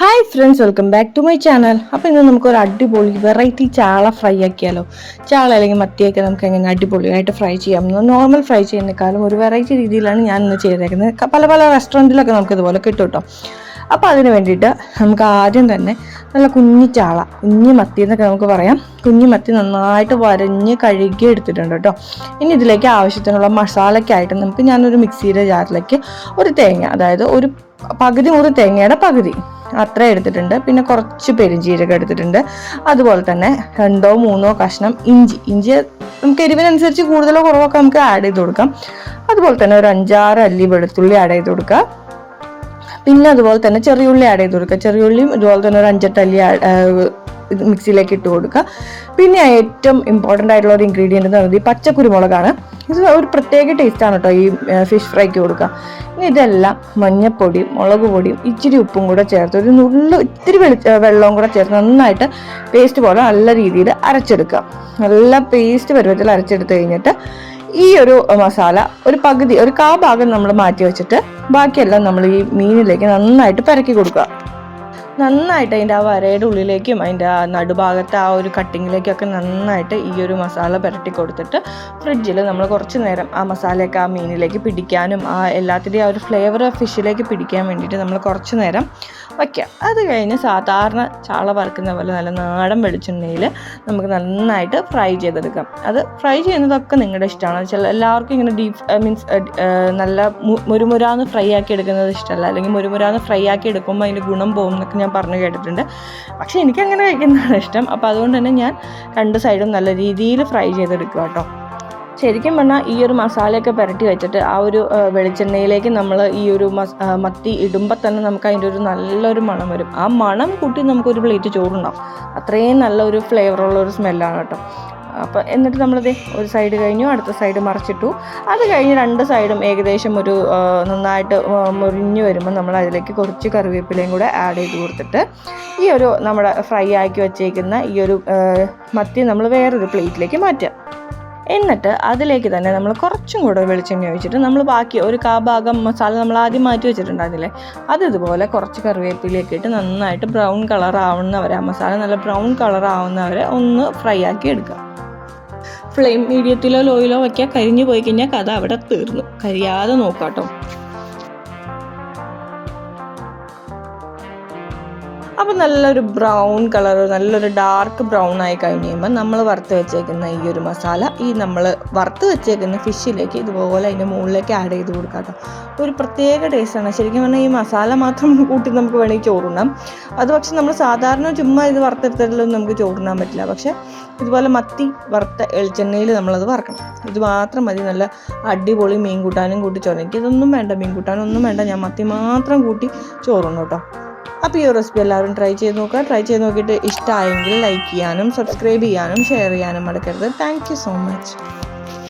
Hi friends welcome back to my channel അപ്പോൾ ഇന്ന് നമുക്കൊരു അടിപൊളി വെറൈറ്റി ചാള ഫ്രൈ ആക്കിയാലോ. ചാള അല്ലെങ്കിൽ മത്തിയൊക്കെ നമുക്ക് എങ്ങനെ അടിപൊളിയായിട്ട് ഫ്രൈ ചെയ്യാം. നോർമൽ ഫ്രൈ ചെയ്യുന്നേക്കാളും ഒരു വെറൈറ്റി രീതിയിലാണ് ഞാൻ ഇന്ന് ചെയ്തേക്കുന്നത്. പല പല റെസ്റ്റോറന്റിലൊക്കെ നമുക്ക് ഇതുപോലെ കിട്ടും കേട്ടോ അപ്പോൾ അതിന് വേണ്ടിയിട്ട് നമുക്ക് ആദ്യം തന്നെ നല്ല കുഞ്ഞി ചാള കുഞ്ഞി മത്തി എന്നൊക്കെ നമുക്ക് പറയാം. കുഞ്ഞി മത്തി നന്നായിട്ട് വരഞ്ഞ് കഴുകി എടുത്തിട്ടുണ്ട് കേട്ടോ ഇനി ഇതിലേക്ക് ആവശ്യത്തിനുള്ള മസാലയ്ക്കായിട്ട് നമുക്ക് ഞാനൊരു മിക്സിയുടെ ജാറിലേക്ക് ഒരു തേങ്ങ അതായത് ഒരു പകുതി മുറി തേങ്ങയുടെ പകുതി അത്ര എടുത്തിട്ടുണ്ട്. പിന്നെ കുറച്ച് പെരുംജീരകം എടുത്തിട്ടുണ്ട്. അതുപോലെ തന്നെ രണ്ടോ മൂന്നോ കഷ്ണം ഇഞ്ചി. ഇഞ്ചി നമുക്ക് എരിവിനനുസരിച്ച് കൂടുതലോ കുറവൊക്കെ നമുക്ക് ആഡ് ചെയ്ത് കൊടുക്കാം. അതുപോലെ തന്നെ ഒരു അഞ്ചാറ് അല്ലി വെളുത്തുള്ളി ആഡ് ചെയ്ത് കൊടുക്കുക. പിന്നെ അതുപോലെ തന്നെ ചെറിയുള്ളി ആഡ് ചെയ്ത് കൊടുക്കുക. ചെറിയുള്ളിയും ഇതുപോലെ തന്നെ ഒരു അഞ്ചെട്ട് അല്ലി ആ- ആ, ഇത് മിക്സിയിലേക്ക് ഇട്ട് കൊടുക്കുക. പിന്നെ ഏറ്റവും ഇമ്പോർട്ടന്റ് ആയിട്ടുള്ള ഒരു ഇൻഗ്രീഡിയന്റ് എന്ന് പറയുന്നത് ഈ പച്ചക്കുരുമുളകാണ്. ഇത് ഒരു പ്രത്യേക ടേസ്റ്റാണ് കേട്ടോ ഈ ഫിഷ് ഫ്രൈക്ക് കൊടുക്കുക. ഇനി ഇതെല്ലാം മഞ്ഞപ്പൊടിയും മുളക് പൊടിയും ഇച്ചിരി ഉപ്പും കൂടെ ചേർത്ത് ഒരു നുള്ളു ഇത്തിരി വെളി വെള്ളവും കൂടെ ചേർത്ത് നന്നായിട്ട് പേസ്റ്റ് പോലെ നല്ല രീതിയിൽ അരച്ചെടുക്കുക. നല്ല പേസ്റ്റ് പരുവത്തിൽ അരച്ചെടുത്ത് കഴിഞ്ഞിട്ട് ഈ ഒരു മസാല ഒരു പകുതി ഒരു കാ ഭാഗം നമ്മൾ മാറ്റി വെച്ചിട്ട് ബാക്കിയെല്ലാം നമ്മൾ ഈ മീനിലേക്ക് നന്നായിട്ട് പരക്കി കൊടുക്കുക. നന്നായിട്ട് അതിന്റെ ആ വരയുടെ ഉള്ളിലേക്കും അതിന്റെ ആ നടുഭാഗത്തെ ആ ഒരു കട്ടിങ്ങിലേക്കൊക്കെ നന്നായിട്ട് ഈ ഒരു മസാല പുരട്ടി കൊടുത്തിട്ട് ഫ്രിഡ്ജിൽ നമ്മൾ കുറച്ച് നേരം ആ മസാലയൊക്കെ ആ മീനിലേക്ക് പിടിക്കാനും ആ എല്ലാത്തിന്റെയും ആ ഒരു ഫ്ലേവർ ഫിഷിലേക്ക് പിടിക്കാൻ വേണ്ടിയിട്ട് നമ്മൾ കുറച്ച് നേരം വയ്ക്കാം. അത് കഴിഞ്ഞ് സാധാരണ ചാള വറുക്കുന്ന പോലെ നല്ല നാടൻ വെളിച്ചെണ്ണയിൽ നമുക്ക് നന്നായിട്ട് ഫ്രൈ ചെയ്തെടുക്കാം. അത് ഫ്രൈ ചെയ്യുന്നതൊക്കെ നിങ്ങളുടെ ഇഷ്ടമാണ് ചില എല്ലാവർക്കും ഇങ്ങനെ ഡീപ് മീൻസ് നല്ല മുരുമുരാന്ന് ഫ്രൈ ആക്കി എടുക്കുന്നത് ഇഷ്ടമല്ല അല്ലെങ്കിൽ മുരുമുരാന്ന് ഫ്രൈ ആക്കി എടുക്കുമ്പോൾ അതിന്റെ ഗുണം പോകും എന്നൊക്കെ ഞാൻ പറഞ്ഞു കേട്ടിട്ടുണ്ട്. പക്ഷേ എനിക്കങ്ങനെ കഴിക്കുന്നതാണ് ഇഷ്ടം. അപ്പോൾ അതുകൊണ്ട് തന്നെ ഞാൻ രണ്ട് സൈഡും നല്ല രീതിയിൽ ഫ്രൈ ചെയ്തെടുക്കുക കേട്ടോ ശരിക്കും പറഞ്ഞാൽ ഈ ഒരു മസാലയൊക്കെ പുരട്ടി വെച്ചിട്ട് ആ ഒരു വെളിച്ചെണ്ണയിലേക്ക് നമ്മൾ ഈ ഒരു മത്തി ഇടുമ്പോൾ തന്നെ നമുക്ക് അതിന്റെ ഒരു നല്ലൊരു മണം വരും. ആ മണം കൂട്ടി നമുക്കൊരു പ്ലേറ്റ് ചോറുണ്ടാവും. അത്രയും നല്ലൊരു ഫ്ലേവറുള്ള ഒരു സ്മെല്ലാണ് കേട്ടോ. അപ്പോൾ എന്നിട്ട് നമ്മളിത് ഒരു സൈഡ് കഴിഞ്ഞു അടുത്ത സൈഡ് മറിച്ചിട്ടു. അത് കഴിഞ്ഞ് രണ്ട് സൈഡും ഏകദേശം ഒരു നന്നായിട്ട് മുരിഞ്ഞു വരുമ്പോൾ നമ്മൾ അതിലേക്ക് കുറച്ച് കറിവേപ്പിലയും കൂടെ ആഡ് ചെയ്ത് കൊടുത്തിട്ട് ഈ ഒരു നമ്മുടെ ഫ്രൈ ആക്കി വെച്ചേക്കുന്ന ഈ ഒരു മത്തി നമ്മൾ വേറൊരു പ്ലേറ്റിലേക്ക് മാറ്റുക. എന്നിട്ട് അതിലേക്ക് തന്നെ നമ്മൾ കുറച്ചും കൂടെ വെളിച്ചെണ്ണ ഒഴിച്ചിട്ട് നമ്മൾ ബാക്കി ഒരു കാ ഭാഗം മസാല നമ്മൾ ആദ്യം മാറ്റി വെച്ചിട്ടുണ്ടായിരുന്നില്ലേ? അത് ഇതുപോലെ കുറച്ച് കറിവേപ്പിലേക്ക് ഇട്ട് നന്നായിട്ട് ബ്രൗൺ കളർ ആവുന്നവരെ ആ മസാല നല്ല ബ്രൗൺ കളർ ആവുന്നവരെ ഒന്ന് ഫ്രൈ ആക്കി എടുക്കുക. ഫ്ലെയിം മീഡിയത്തിലോ ലോയിലോ വയ്ക്കുക കരിഞ്ഞു പോയി കഴിഞ്ഞാൽ കഥ അവിടെ തീർന്നു. കരിയാതെ നോക്കാട്ടോ. അപ്പോൾ നല്ലൊരു ബ്രൗൺ കളർ നല്ലൊരു ഡാർക്ക് ബ്രൗൺ ആയി കഴിയുമ്പോൾ നമ്മൾ വറുത്ത് വെച്ചേക്കുന്ന ഈ ഒരു മസാല ഈ നമ്മൾ വറുത്ത് വെച്ചേക്കുന്ന ഫിഷിലേക്ക് ഇതുപോലെ അതിന്റെ മുകളിലേക്ക് ആഡ് ചെയ്ത് കൊടുക്കാം കേട്ടോ ഒരു പ്രത്യേക ടേസ്റ്റാണ് ശരിക്കും പറഞ്ഞാൽ ഈ മസാല മാത്രം കൂട്ടി നമുക്ക് വേണമെങ്കിൽ ചോറുണ്ണാം. അത് പക്ഷെ നമ്മൾ സാധാരണ ചുമ്മാ ഇത് വറുത്തെടുത്തിട്ടൊന്നും നമുക്ക് ചോറുണ്ണാൻ പറ്റില്ല. പക്ഷേ ഇതുപോലെ മത്തി വറുത്ത എളിച്ചെണ്ണയിൽ നമ്മളത് വറക്കണം. ഇത് മാത്രം മതി. നല്ല അടിപൊളി മീൻ കൂട്ടാനും കൂട്ടി ചോറ് എനിക്കിതൊന്നും വേണ്ട മീൻ കൂട്ടാനും ഒന്നും വേണ്ട. ഞാൻ മത്തി മാത്രം കൂട്ടി ചോറുണ്ണു കേട്ടോ അപ്പോൾ ഈ റെസിപ്പി എല്ലാവരും ട്രൈ ചെയ്ത് നോക്കുക. ട്രൈ ചെയ്ത് നോക്കിയിട്ട് ഇഷ്ടമായെങ്കിൽ ലൈക്ക് ചെയ്യാനും സബ്സ്ക്രൈബ് ചെയ്യാനും ഷെയർ ചെയ്യാനും മറക്കരുത്. Thank so much